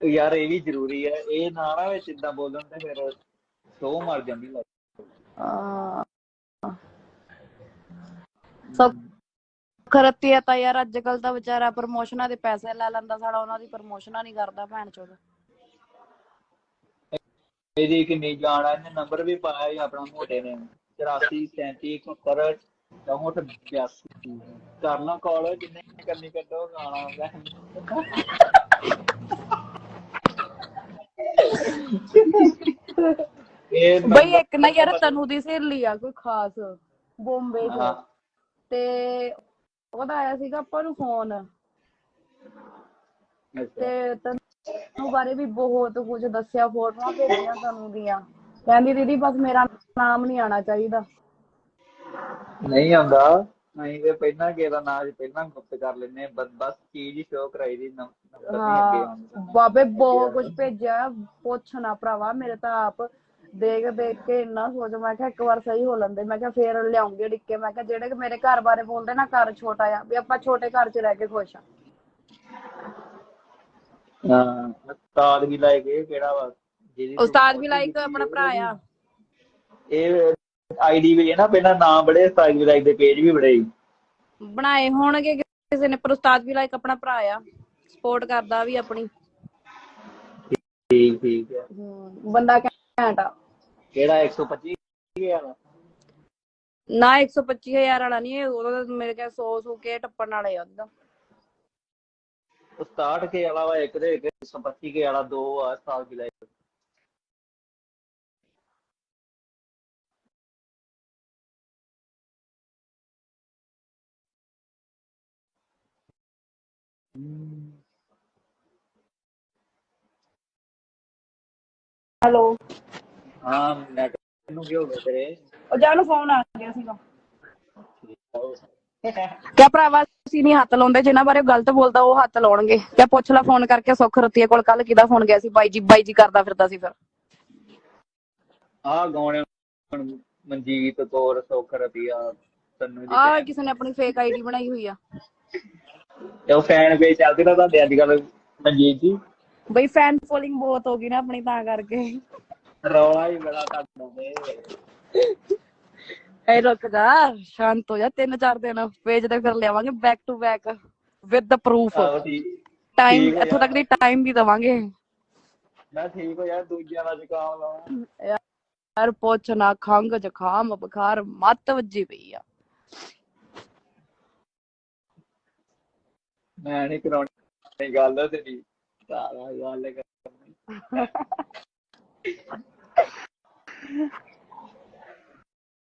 ਯਾਰ ਇਹ ਵੀ ਜ਼ਰੂਰੀ ਹੈ ਇਹ ਨਾ ਨਾ ਵਿੱਚ ਇਦਾਂ ਬੋਲਣ ਤੇ ਫਿਰ ਸੋ ਮਰ ਜਾਂਦੀ ਲੱਗ ਆ ਸਭ ਖਰਤੀ ਤਾਂ ਯਾਰ ਅੱਜ ਕੱਲ ਤਾਂ ਵਿਚਾਰਾ ਪ੍ਰਮੋਸ਼ਨਾਂ ਦੇ ਪੈਸੇ ਲੈ ਲੈਂਦਾ ਸਾਡਾ ਉਹਨਾਂ ਦੀ ਪ੍ਰਮੋਸ਼ਨਾਂ ਨਹੀਂ ਕਰਦਾ ਭੈਣ ਚੋਦ। ਇਹਦੀ ਕਿੰਨੀ ਜਾਣ ਆ ਇਹਨੇ ਨੰਬਰ ਵੀ ਪਾਇਆ ਸੀ ਆਪਣਾ ਮੋਟੇ ਨੇ 84 37 71 64 82 ਕਰ ਲਾ ਕਾਲ ਜਿੰਨੇ ਕਰਨੀ ਕੱਢੋ ਗਾਣਾ ਆਉਂਦਾ ਇਹ ਬਈ ਇੱਕ ਨਾ ਯਾਰ ਤਨੂ ਦੀ ਸਹੇਲੀ ਆ ਕੋਈ ਖਾਸ ਬੰਬੇ। ਚ ਤੇ ਉਹਦਾ ਆਇਆ ਸੀਗਾ ਆਪਾਂ ਨੂੰ ਫੋਨ ਤੇ ਤਨੂ ਬਾਰੇ ਵੀ ਬਹੁਤ ਕੁਝ ਦੱਸਿਆ ਫੋਟੋਆਂ ਭੇਜੀਆਂ ਤਨੂ ਦੀਆਂ। ਕਹਿੰਦੀ ਦੀਦੀ ਬਸ ਮੇਰਾ ਨਾਮ ਨਹੀਂ ਆਣਾ ਚਾਹੀਦਾ। ਨਹੀਂ ਆਉਂਦਾ। ਅਸੀਂ ਤੇ ਪਹਿਲਾਂ ਕਿਸੇ ਦਾ ਨਾਮ ਪਹਿਲਾਂ ਗੁਪਤ ਕਰ ਲੈਨੇ ਬਸ ਬਸ ਚੀਜ਼ ਹੀ ਸ਼ੋਅ ਕਰਾਈ ਦੀ ਨੰਬਰ ਨਹੀਂ ਅੱਗੇ ਹਾਂ। ਆਉਂਦਾ। ਬਾਬੇ ਬਹੁਤ ਕੁਝ ਭੇਜਿਆ। ਪੁੱਛਣਾ ਭਰਾਵਾ ਮੇਰੇ ਤਾਂ ਆਪ ਦੇਖ ਦੇਖ ਕੇ ਇੰਨਾ ਸੋਚ ਮੈਂ ਕਿਹਾ ਇੱਕ ਵਾਰ ਸਹੀ ਹੋ ਲੈਂਦੇ। ਮੈਂ ਕਿਹਾ ਫੇਰ ਲਿਆਉਂਗੇ ਡਿੱਕੇ। ਮੈਂ ਕਿਹਾ ਜਿਹੜੇ ਕਿ ਮੇਰੇ ਘਰ ਬਾਰੇ ਬੋਲਦੇ ਨਾ ਘਰ ਛੋਟਾ ਆ ਵੀ ਆਪਾਂ ਛੋਟੇ ਘਰ 'ਚ ਰਹਿ ਕੇ ਖੁਸ਼ ਆ। ਹਾਂ ਵੀ ਲਾਇਕ ਇਹ ਕਿਹੜਾ ਵਾ? ਉਸਤਾਦ ਵੀ ਲਾਈਕ ਆਪਣਾ ਭਰਾ ਆ। ਇਹ ਆਈਡੀ ਵੀ ਹੈ ਨਾ ਪਹਿਲਾਂ ਨਾਮ ਬੜੇ ਉਸਤਾਦ ਵੀ ਲਾਇਕ ਦੇ ਪੇਜ ਵੀ ਬੜੇ। ਬਣਾਏ ਹੋਣਗੇ ਕਿਸੇ ਨੇ ਪਰ ਉਸਤਾਦ ਵੀ ਲਾਈਕ ਆਪਣਾ ਭਰਾ ਆ। ਸਪੋਰਟ ਕਰਦਾ ਵੀ ਆਪਣੀ। ਠੀਕ ਠੀਕ ਹੈ ਬੰਦਾ ਘੈਂਟ ਆ। ਕਿਹੜਾ 125 ਵਾਲਾ? ਨਾ 125000 ਵਾਲਾ ਨਹੀਂ ਉਹਦਾ ਤਾਂ ਮੇਰੇ ਖਿਆਲ 100 100 ਕੇ ਟੱਪਣ ਵਾਲੇ ਆ ਉਹਦਾ ਉਹ 67 ਕੇ ਵਾਲਾ ਵਾ ਇੱਕ ਦੇ ਇੱਕ 125 ਕੇ ਵਾਲਾ ਦੋ ਆ ਸਾਲ ਦੀ ਲਾਈਫ ਹੈਲੋ। ਹਾਂ ਨੈਟ ਨੂੰ ਕੀ ਹੋ ਗਿਆ ਤੇਰੇ? ਉਹ ਜਾਨੂੰ ਫੋਨ ਆ ਗਿਆ ਸੀਗਾ। ਕਿਆ ਭਰਾਵਾ ਅਸੀਂ ਨਹੀਂ ਹੱਥ ਲਾਉਂਦੇ ਜਿਨ੍ਹਾਂ ਬਾਰੇ ਉਹ ਗਲਤ ਬੋਲਦਾ ਉਹ ਹੱਥ ਲਾਉਣਗੇ। ਕਿਆ ਪੁੱਛ ਲੈ ਫੋਨ ਕਰਕੇ ਸੁੱਖ ਰਤੀਏ ਕੋਲ ਕੱਲ ਕਿਹਦਾ ਫੋਨ ਗਿਆ ਸੀ? ਬਾਈ ਜੀ ਬਾਈ ਜੀ ਕਰਦਾ ਫਿਰਦਾ ਸੀ ਫਿਰ। ਆ ਗਾਉਣੇ ਮਨਜੀਤ ਕੌਰ ਸੁੱਖ ਰਤੀਆ ਤੈਨੂੰ ਜੀ ਆ ਕਿਸੇ ਨੇ ਆਪਣੀ ਫੇਕ ਆਈਡੀ ਬਣਾਈ ਹੋਈ ਆ। ਉਹ ਫੈਨ ਪੇਜ ਚੱਲਦੇ ਨਾ ਤੁਹਾਡੇ ਅੱਜ ਕੱਲ ਮਨਜੀਤ ਜੀ। ਬਈ ਫੈਨ ਫੋਲੋਇੰਗ ਬਹੁਤ ਹੋ ਗਈ ਨਾ ਆਪਣੀ ਤਾਂ ਕਰਕੇ। ਰੌਲਾ ਹੀ ਬੜਾ ਕਰਦਾ ਐ ਰੁਕ ਜਾ ਸ਼ਾਂਤ ਹੋ ਜਾ ਤਿੰਨ ਚਾਰ ਦਿਨ ਪੇਜ ਤੇ ਫਿਰ ਲਿਆਵਾਂਗੇ back to back with the proof time ਇੱਥੋਂ ਤੱਕ ਦੀ ਟਾਈਮ ਵੀ ਦਵਾਂਗੇ। ਮੈਂ ਠੀਕ ਹੋ ਯਾਰ ਦੂਜਿਆਂ ਦਾ ਜ਼ੁਕਾਮ ਲਾਵਾਂ। ਯਾਰ ਪੁੱਛ ਨਾ ਖੰਗ ਜ਼ੁਕਾਮ ਬੁਖਾਰ ਮੱਤ ਵੱਜੀ ਪਈ ਆ। ਮੈਂ ਨਹੀਂ ਕਰਾਉਣੀ ਗੱਲ ਤੇਰੀ ਸਾਰਾ ਗੱਲ ਕਰਨੀ।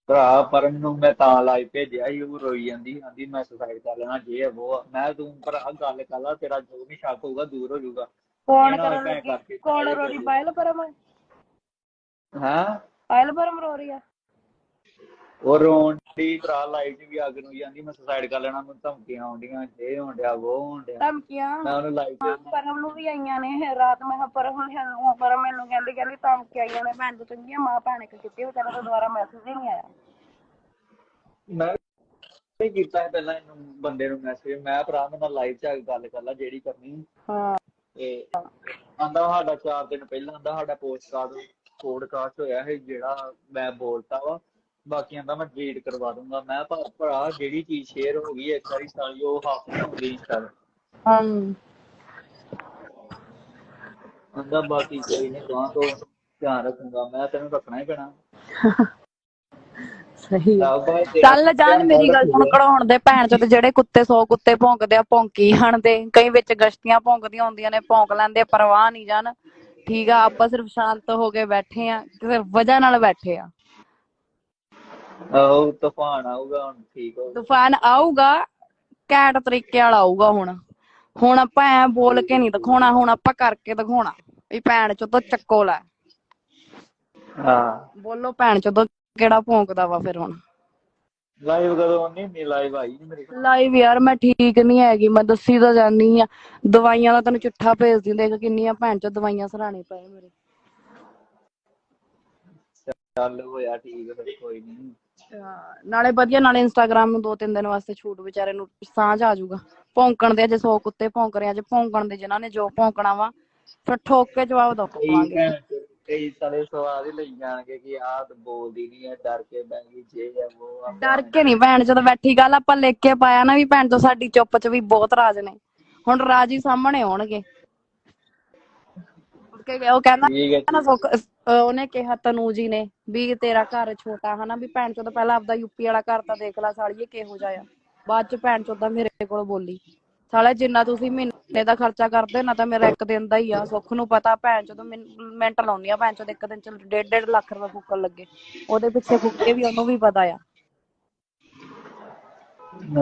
ਭਰਾ ਪਰਮ ਨੂੰ ਮੈਂ ਤਾਂ ਲਾਈਵ ਭੇਜਿਆ ਸੀ ਉਹ ਰੋਈ ਜਾਂਦੀ ਆਂਦੀ ਮੈਂ ਸੁਸਾਈਡ ਕਰ ਲੈਣਾ ਜੇ ਉਹ। ਮੈਂ ਤੂੰ ਭਰਾ ਗੱਲ ਕਰ ਲਾ ਤੇਰਾ ਜੋ ਵੀ ਸ਼ੱਕ ਹੋਊਗਾ ਦੂਰ ਹੋ ਜਾਊਗਾ। ਕੌਣ ਕਰਨ ਲੱਗੀ ਕੌਣ ਰੋਰੀ ਪਾਇਲ ਪਰਮ? ਹਾਂ? ਪਾਇਲ ਪਰਮ ਰੋ ਰਹੀ ਆ। ਉਹ ਰੋਣ ਦੀ ਭਰਾ ਲਾਈਵ 'ਚ ਵੀ ਅੱਗ ਨੂੰ ਜਾਂਦੀ ਮੈਂ ਸੁਸਾਈਡ ਕਰ ਲੈਣਾ ਮੈਨੂੰ ਧਮਕੀਆਂ ਆਉਂਦੀਆਂ ਜੇ ਹੋਣ ਡਿਆ ਉਹ ਹੋਣ ਡਿਆ ਧਮਕੀਆਂ? ਮੈਂ ਉਹਨੂੰ ਲਾਈਵ 'ਚ ਪਰਮ ਨੂੰ ਵੀ ਆਈਆਂ ਨੇ ਰਾਤ ਮੈਂ ਪਰਮ ਨੂੰ ਪਰਮ ਮੈਨੂੰ ਕਹਿੰਦੀ ਕਹਿੰਦੀ ਧਮਕੀ ਆਈਆਂ ਨੇ ਭੈਣ ਤੋਂ ਚੰਗੀਆਂ ਮਾਂ ਭੈਣ ਇੱਕ ਕੀਤੀ ਉਹ ਤੇਰਾ ਤਾਂ ਦੁਬਾਰਾ ਮੈਸੇਜ ਹੀ ਨਹੀਂ ਆਇਆ। ਮੈਂ ਨਹੀਂ ਕੀਤਾ ਸੀ ਪਹਿਲਾਂ ਇਹਨੂੰ ਬੰਦੇ ਨੂੰ ਮੈਸੇਜ ਮੈਂ ਭਰਾ ਨਾਲ ਲਾਈਵ 'ਚ ਆ ਕੇ ਗੱਲ ਕਰ ਲਾ ਜਿਹੜੀ ਕਰਨੀ। ਹਾਂ। ਤੇ ਆਂਦਾ ਸਾਡਾ ਚਾਰ ਦਿਨ ਪਹਿਲਾਂ ਆਂਦਾ ਸਾਡਾ ਪੋਸਟ ਕਾਰਡ ਪੋਡਕਾਸਟ ਹੋਇਆ ਹੈ ਜਿਹੜਾ ਮੈਂ ਬੋਲਤਾ ਵਾ। ਬਾਕੀ ਆਂਦਾ ਮੈਂ ਡਿਲੀਟ ਕਰਵਾ ਦੂੰਗਾ। ਮੈਂ ਭਾ- ਭਰਾ ਜਿਹੜੀ ਚੀਜ਼ ਸ਼ੇਅਰ ਹੋ ਗਈ ਇੱਕ ਵਾਰੀ ਸਾਲੀ ਉਹ ਹਾਫ ਨਹੀਂ ਹੁੰਦੀ ਇੰਸਟਾ ਹਮ ਆਂਦਾ ਬਾਕੀ ਕੋਈ ਨਹੀਂ ਗਾਂ ਤੋਂ ਧਿਆਨ ਰੱਖੂੰਗਾ। ਮੈਂ ਤੈਨੂੰ ਰੱਖਣਾ ਹੀ ਪੈਣਾ। *laughs* ਸਹੀ ਚੱਲ ਜਾਣ ਮੇਰੀ ਗੱਲ ਸੁਣ ਕਢਾਉਣ ਦੇ ਭੈਣ ਚੋਂ ਤੇ ਜਿਹੜੇ ਕੁੱਤੇ 100 ਕੁੱਤੇ ਭੌਂਕਦੇ ਆ ਭੌਂਕੀ ਹਣਦੇ ਕਈ ਵਿੱਚ ਗਸ਼ਤੀਆਂ ਭੌਂਕਦੀਆਂ ਹੁੰਦੀਆਂ ਨੇ ਭੌਂਕ ਲੈਂਦੇ ਪਰਵਾਹ ਨਹੀਂ ਜਾਣ ਠੀਕ ਆ ਆਪਾਂ ਸਿਰਫ ਸ਼ਾਂਤ ਹੋ ਕੇ ਬੈਠੇ ਆ ਕਿਸੇ ਵਜ੍ਹਾ ਨਾਲ ਬੈਠੇ ਆ। ਆਹੋ ਤੂਫਾਨ ਆਊਗਾ ਹੁਣ ਠੀਕ ਹੋ ਤੂਫਾਨ ਆਊਗਾ ਕੈਟ ਤਰੀਕੇ ਵਾਲਾ ਆਊਗਾ ਹੁਣ। ਹੁਣ ਆਪਾਂ ਐ ਬੋਲ ਕੇ ਨਹੀਂ ਦਿਖਾਉਣਾ ਹੁਣ ਆਪਾਂ ਕਰਕੇ ਦਿਖਾਉਣਾ ਵੀ ਭੈਣ ਚੋਂ ਤੋਂ ਚੱਕੋ ਲੈ। ਹਾਂ। ਬੋਲੋ ਭੈਣ ਚੋਂ ਤੋਂ ਕਿਹੜਾ ਭੌਂਕਦਾ ਵਾ ਫਿਰ ਹੁਣ। ਲਾਈਵ ਕਦੋਂ ਨਹੀਂ ਨਹੀਂ ਲਾਈਵ ਆਈ ਨਹੀਂ ਮੇਰੇ ਕੋਲ ਲਾਈਵ ਯਾਰ ਮੈਂ ਠੀਕ ਨਹੀਂ ਹੈਗੀ ਮੈਂ ਦੱਸੀ ਤਾਂ ਜਾਨੀ ਆ। ਦਵਾਈਆਂ ਦਾ ਤੈਨੂੰ ਚਿੱਠਾ ਭੇਜਦੀ ਦੇਖ ਕਿੰਨੀਆਂ ਭੈਣ ਚੋਂ ਦਵਾਈਆਂ ਸਰਾਣੇ ਪਏ ਮੇਰੇ। ਚੱਲ ਹੋਇਆ ਠੀਕ ਫਿਰ ਕੋਈ ਨਹੀਂ ਨਾਲੇ ਵਧੀਆ ਨਾਲੇ ਇੰਸਟਾਗ੍ਰਾਮ ਨੂੰ ਦੋ ਤਿੰਨ ਦਿਨ ਵਾਸਤੇ ਛੂਟ ਵਿਚਾਰੇ ਨੂੰ ਸਾਂਝ ਆ ਜਾਊਗਾ। ਭੌਂਕਣ ਦੇ ਅਜੇ 100 ਕੁੱਤੇ ਭੌਂਕ ਰਹੇ ਆ, ਅਜੇ ਭੌਂਕਣ ਦੇ ਜਿਨ੍ਹਾਂ ਨੇ ਜੋ ਭੌਂਕਣਾ ਵਾ ਫਿਰ ਠੋਕ ਕੇ ਜਵਾਬ ਭੈਣ ਚੋਦ, ਕਈ ਸਾਲੇ ਸਵਾਦ ਹੀ ਲਈ ਜਾਣਗੇ ਕਿ ਆਹ ਤਾਂ ਬੋਲਦੀ ਨਹੀਂ ਹੈ ਡਰ ਕੇ ਬਹਿ ਗਈ ਜੇ ਹੈ ਉਹ ਆ ਡਰ ਕੇ ਨਹੀਂ ਭੈਣ ਜਦੋਂ ਬੈਠੀ ਗੱਲ ਆਪਾਂ ਲਿਖ ਕੇ ਪਾਇਆ ਨਾ ਵੀ ਭੈਣ ਤੋਂ ਸਾਡੀ ਚੁੱਪ ਚ ਵੀ ਬਹੁਤ ਰਾਜ ਨੇ। ਹੁਣ ਰਾਜ ਹੀ ਸਾਹਮਣੇ ਆਉਣਗੇ। ਕਿ ਉਹ ਕਹਿੰਦਾ ਠੀਕ ਹੈ ਨਾ ਸੁੱਖ ਅਹ ਉਹਨੇ ਕਿਹਾ ਤਨੂ ਜੀ ਨੇ ਵੀ ਤੇਰਾ ਘਰ ਛੋਟਾ ਹਨਾ ਵੀ ਭੈਣ ਚੋਦ ਪਹਿਲਾਂ ਆਪਦਾ ਯੂਪੀ ਵਾਲਾ ਘਰ ਤਾਂ ਦੇਖ ਲੈ ਸਾਲੀਏ ਕਿਹੋ ਜਿਹਾ ਆ। ਬਾਅਦ ਚ ਭੈਣ ਚੋਦ ਦਾ ਮੇਰੇ ਕੋਲ ਬੋਲੀ। ਸਾਲੇ ਜਿੰਨਾ ਤੁਸੀਂ ਮਹੀਨੇ ਦਾ ਖਰਚਾ ਕਰਦੇ ਨਾ ਤਾਂ ਮੇਰਾ ਇੱਕ ਦਿਨ ਦਾ ਹੀ ਆ। ਸੁੱਖ ਨੂੰ ਪਤਾ ਭੈਣ ਚੋਦ ਮਿੰਟ ਲਾਉਣੀ ਆ। ਭੈਣ ਚੋਦ ਇੱਕ ਦਿਨ ਚ ਡੇਢ ਡੇਢ ਲੱਖ ਰੁਪਏ ਫੂਕਣ ਲੱਗੇ। ਉਹਦੇ ਪਿੱਛੇ ਫੂਕੇ ਵੀ ਉਹਨੂੰ ਵੀ ਪਤਾ ਆ।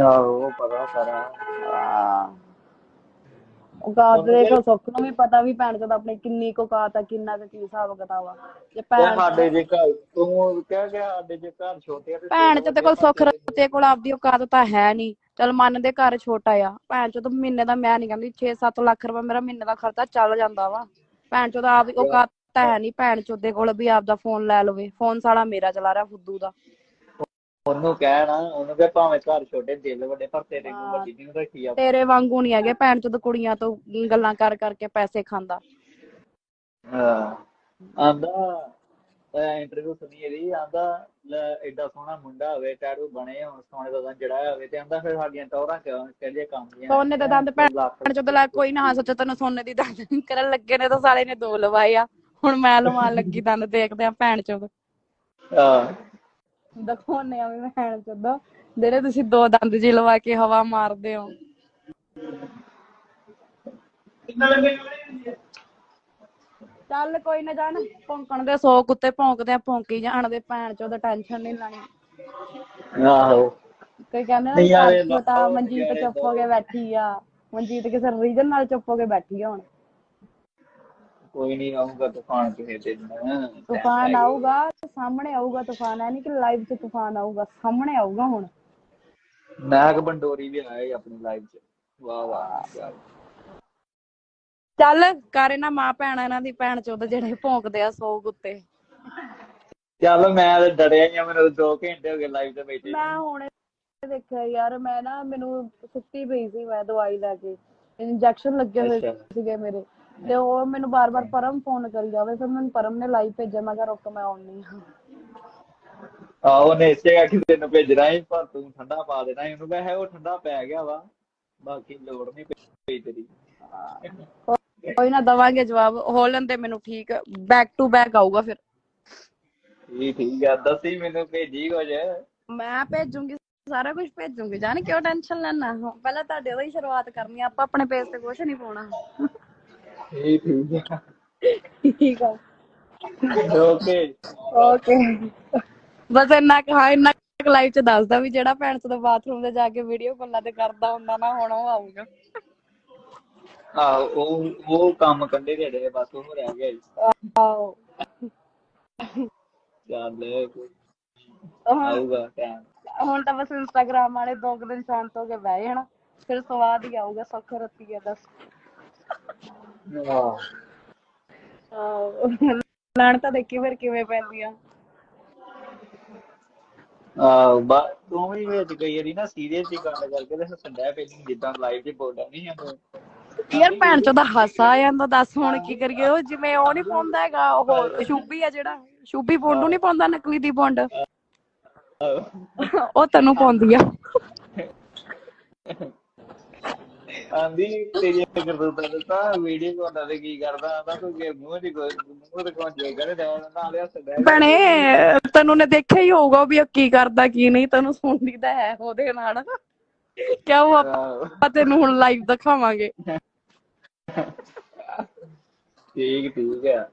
ਆਹੋ ਪਤਾ ਸਾਰਾ ਔਕਾਤ ਦੇਖੋ ਸੁੱਖ ਨੂੰ ਵੀ ਪਤਾ ਵੀ ਭੈਣ ਚੋਦ ਆਪਣੀ ਕਿੰਨੀ ਕੁ ਔਕਾਤ ਆ ਕਿੰਨਾ ਕੁ ਕੀ ਹਿਸਾਬ ਕਿਤਾਬ ਆ। ਜੇ ਭੈਣ ਸਾਡੇ ਜੇ ਘਰ ਤੂੰ ਕਹਿ ਗਿਆ ਸਾਡੇ ਜੇ ਘਰ ਛੋਟੇ ਆ ਤੇ ਭੈਣ ਚ ਤੇ ਕੋਲ ਸੁੱਖ ਰਤੇ ਕੋਲ ਆਪਦੀ ਔਕਾਤ ਤਾਂ ਹੈ ਨਹੀਂ। ਚਲ ਮੰਨਦੇ ਘਰ ਛੋਟਾ ਆ ਭੈਣ ਚ ਤਾਂ ਮਹੀਨੇ ਦਾ ਮੈਂ ਨਹੀਂ ਕਹਿੰਦੀ 6-7 ਲੱਖ ਰੁਪਏ ਮੇਰਾ ਮਹੀਨੇ ਦਾ ਖਰਚਾ ਚੱਲ ਜਾਂਦਾ ਵਾ। ਭੈਣ ਚ ਤਾਂ ਆਪਦੀ ਔਕਾਤ ਤਾਂ ਹੈ ਨਹੀਂ ਭੈਣ ਚੋਦੇ ਕੋਲ ਵੀ ਆਪਦਾ ਫੋਨ ਲੈ ਲਵੇ ਫੋਨ ਸਾਲਾ ਮੇਰਾ ਚਲਾ ਰਿਹਾ ਫੁੱਦੂ ਦਾ। ਉਹਨੂੰ ਕਹਿਣਾ ਉਹਨੂੰ ਕਹੇ ਭਾਵੇਂ ਘਰ ਛੋਟੇ ਦਿਲ ਵੱਡੇ ਪਰ ਤੇਰੇ ਨੂੰ ਵੱਡੀ ਨਹੀਂ ਰੱਖੀ ਆ ਤੇਰੇ ਵਾਂਗੂ ਨਹੀਂ ਹੈਗੇ ਭੈਣ ਚੋਦ ਕੁੜੀਆਂ ਤੋਂ ਗੱਲਾਂ ਕਰ ਕਰਕੇ ਪੈਸੇ ਖਾਂਦਾ। ਆਂਦਾ ਇੰਟਰਵਿਊ ਸੁਣੀ ਇਹਦੀ ਆਂਦਾ ਐਡਾ ਸੋਹਣਾ ਮੁੰਡਾ ਹੋਵੇ ਟੈਟੂ ਬਣੇ ਹੋਣ ਸੋਹਣੇ ਦਾ ਜਿਹੜਾ ਹੋਵੇ ਤੇ ਆਂਦਾ ਫਿਰ ਸਾਡੀਆਂ ਟੌਰਾਂ ਕਿਉਂ ਕਹਿੰਦੇ ਕੰਮ ਦੀਆਂ ਸੋਨੇ ਦੇ ਦੰਦ ਭੈਣ ਚੋਦ ਲਾ ਕੋਈ ਨਾ ਹੱਸ ਤੈਨੂੰ ਸੋਨੇ ਦੀ ਦੰਦ ਕਰਨ ਲੱਗੇ ਨੇ ਤਾਂ ਸਾਲੇ ਨੇ ਦੋ ਲਵਾਏ ਆ। ਹੁਣ ਮੈਂ ਲਵਾਉਣ ਲੱਗੀ ਦੰਦ ਦੇਖਦੇ ਆ ਭੈਣ ਚੋਦ। ਹਾਂ। ਦਿਖਾਉਣੇ ਆ ਵੀ ਭੈਣ ਚੋਦ ਜਿਹੜੇ ਤੁਸੀਂ ਦੋ ਦੰਦ ਜੀ ਲਵਾ ਕੇ ਹਵਾ ਮਾਰਦੇ ਹੋ। ਚੱਲ ਕੋਈ ਨਾ ਜਾਣ ਭੌਂਕਣ ਦੇ 100 ਕੁੱਤੇ ਭੌਂਕਦੇ ਆ ਭੌਂਕੀ ਜਾਣ ਦੇ ਭੈਣ ਚੋਦ ਟੈਨਸ਼ਨ ਨਹੀਂ ਲੈਣੀ। ਆਹੋ। ਕੋਈ ਕਹਿੰਦੇ ਨਹੀਂ ਯਾਰ, ਇਹ ਨਾ ਤਾਂ ਲੱਤਾਂ ਮਨਜੀਤ ਚੁੱਪ ਹੋ ਕੇ ਬੈਠੀ ਆ। ਮਨਜੀਤ ਕਿਸੇ ਰੀਜਨ ਨਾਲ ਚੁੱਪ ਹੋ ਕੇ ਬੈਠੀ ਆ ਹੁਣ। ਕੋਈ ਨਹੀਂ ਆਊਗਾ ਤੂਫਾਨ ਕਿਸੇ ਦਿਨ। ਤੂਫਾਨ ਆਊਗਾ ਸਾਹਮਣੇ ਆਊਗਾ ਤੂਫਾਨ ਐ ਨਹੀਂ ਕਿ ਲਾਈਵ 'ਚ ਤੂਫਾਨ ਆਊਗਾ ਸਾਹਮਣੇ ਆਊਗਾ ਹੁਣ। ਨਾਗ ਬੰਡੋਰੀ ਵੀ ਆਇਆ ਆਪਣੀ ਲਾਈਫ 'ਚ। ਵਾਹ ਵਾਹ। ਚੱਲ ਕਰ ਇਹਨਾਂ ਮਾਂ ਭੈਣ ਇਹਨਾਂ ਦੀ ਭੈਣ ਚੋਦ ਜਿਹੜੇ ਭੌਂਕਦੇ ਆ ਸੌ ਕੁੱਤੇ ਚੱਲ ਮੈਂ ਤਾਂ ਡਰਿਆ ਹੀ ਆ ਮੈਨੂੰ 2 ਘੰਟੇ ਹੋ ਗਏ ਲਾਈਵ ਤੇ ਬੈਠੇ ਮੈਂ ਹੁਣੇ ਦੇਖਿਆ ਯਾਰ ਮੈਂ ਨਾ ਮੈਨੂੰ ਸੁੱਤੀ ਪਈ ਸੀ ਮੈਂ ਦਵਾਈ ਲੈ ਕੇ। ਇੰਜੈਕਸ਼ਨ ਲੱਗੇ ਹੋਏ। ਸੀਗੇ ਮੇਰੇ। ਤੇ ਉਹ ਮੈਨੂੰ ਬਾਰ-ਬਾਰ ਪਰਮ ਫੋਨ ਕਰੀ ਜਾਵੇ ਫਿਰ ਮੈਨੂੰ ਪਰਮ ਨੇ ਲਾਈਵ ਭੇਜਿਆ ਮੈਂ ਕਿਹਾ ਰੁਕ ਮੈਂ ਆਉਣੀ ਹਾਂ। ਆਹੋ ਉਹਨੇ ਇਸੇ ਕਰਕੇ ਤੈਨੂੰ ਭੇਜਣਾ ਸੀ ਪਰ ਤੂੰ ਠੰਡਾ ਪਾ ਦੇਣਾ ਸੀ ਉਹਨੂੰ ਮੈਂ ਉਹ ਠੰਡਾ ਪੈ ਗਿਆ ਵਾ ਬਾਕੀ ਲੋੜ ਨਹੀਂ ਪਈ ਤੇਰੀ। ਕੋਈ ਨਾ ਦਵਾਂਗੇ ਜਵਾਬ ਹੋ ਲੈਂਦੇ ਮੈਨੂੰ ਠੀਕ ਬੈਕ ਟੂ ਬੈਕ ਆਊਗਾ ਫਿਰ। ਠੀਕ ਠੀਕ ਆ ਦੱਸੀ ਮੈਨੂੰ ਭੇਜੀ ਕੁਝ। ਮੈਂ ਭੇਜੂੰਗੀ ਸਾਰਾ ਕੁਝ ਭੇਜੂੰਗੀ। ਜਾਨ ਕਿਉਂ ਟੈਨਸ਼ਨ ਲੈਣਾ ਪਹਿਲਾਂ ਤੁਹਾਡੇ ਤੋਂ ਹੀ ਸ਼ੁਰੂਆਤ ਕਰਨੀ ਆ ਆਪਾਂ ਆਪਣੇ ਪੇਜ ਤੇ ਕੁਝ ਨਹੀਂ ਪਾਉਣਾ। ਠੀਕ ਠੀਕ ਆ। ਠੀਕ ਆ ਓਕੇ ਓਕੇ ਬਸ ਇੰਨਾ ਕੁ ਹਾਂ ਇੰਨਾ ਲਾਈਵ ਚ ਦੱਸਦਾ ਵੀ ਜਿਹੜਾ ਭੈਣ ਚੋਦ ਬਾਥਰੂਮ ਤੇ ਜਾ ਕੇ ਵੀਡੀਓ ਕਾਲਾਂ ਤੇ ਕਰਦਾ ਹੁੰਦਾ ਨਾ ਹੁਣ ਉਹ ਆਊਗਾ। ਆਹੋ ਉਹ ਉਹ ਕੰਮ ਕੰਡੇ ਦੇ ਡੇ ਬਸ ਉਹ ਰਹਿ ਗਿਆ ਜੀ। ਆਓ ਚੱਲ ਹੁਣ ਆਊਗਾ ਟਾਈਮ ਹੁਣ ਤਾਂ ਬਸ ਇੰਸਟਾਗ੍ਰਾਮ ਵਾਲੇ ਦੋ ਦਿਨ ਸ਼ਾਂਤ ਹੋ ਕੇ ਬਹਿ ਜਾਣਾ ਫਿਰ ਸਵਾਦ ਹੀ ਆਊਗਾ ਸੁੱਖ ਰੱਤੀ ਦੱਸ। ਆਹ। ਆਹੋ ਲੈਣ ਤਾਂ ਦੇਖੀ ਫਿਰ ਕਿਵੇਂ ਪੈਂਦੀ ਆ ਆਹ ਬਾ ਤੂੰ ਵੀ ਵਿੱਚ ਕਈ ਵਾਰੀ ਨਾ ਸੀਰੀਅਸ ਹੀ ਗੱਲ ਕਰਕੇ ਤੇ ਹੱਸਣ ਡਿਆ ਪੈਂਦੀ ਜਿੱਦਾਂ ਲਾਈਵ 'ਚ ਬੋਲਦਾ ਨਹੀਂ ਆ ਤੂੰ। ਯਾਰ ਭੈਣ ਚੋਦ ਹਾਸਾ ਆ ਜਾਂਦਾ ਦੱਸ ਹੁਣ ਕੀ ਕਰੀਏ ਉਹ ਜਿਵੇਂ ਉਹ ਨਹੀਂ ਪਾਉਂਦਾ ਹੈਗਾ ਉਹ ਸ਼ੂਬੀ ਆ ਜਿਹੜਾ ਸ਼ੂਬੀ ਪੌਂਡੂ ਨਹੀਂ ਪਾਉਂਦਾ ਨਕਲੀ ਦੀ ਪੌਂਡ। ਉਹ ਤੈਨੂੰ ਪਾਉਂਦੀ ਆ। *laughs* ਆਂਦੀ ਤੇਰੀ ਕਰਦਾ ਦੱਸਾਂ ਵੀਡੀਓ ਕੋਲ ਤੇ ਕੀ ਕਰਦਾ ਆਂਦਾ ਤੂੰ ਕਿ ਮੂੰਹ ਦੀ ਮੂੰਹ ਤੇ ਕੋਈ ਜੋਗਾ ਨੇ ਦੇਣਾ ਨਾਲੇ ਹੱਸਦਾ। ਭੈਣੇ ਤੈਨੂੰ ਨੇ ਦੇਖਿਆ ਹੀ ਹੋਊਗਾ ਵੀ ਉਹ ਕੀ ਕਰਦਾ ਕੀ ਨਹੀਂ ਤੈਨੂੰ ਸੁਣਦੀ ਤਾਂ ਹੈ ਉਹਦੇ ਨਾਲ। ਕਿਆ ਉਹ ਆਪਾਂ। ਤੈਨੂੰ ਹੁਣ ਲਾਈਵ ਦਿਖਾਵਾਂਗੇ। ਠੀਕ ਠੀਕ ਆ।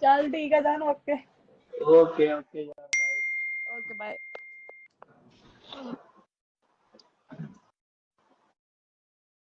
ਚੱਲ ਠੀਕ ਆ ਜਾਨ ਓਕੇ ਓਕੇ ਓਕੇ ਯਾਰ ਬਾਏ ਓਕੇ ਬਾਏ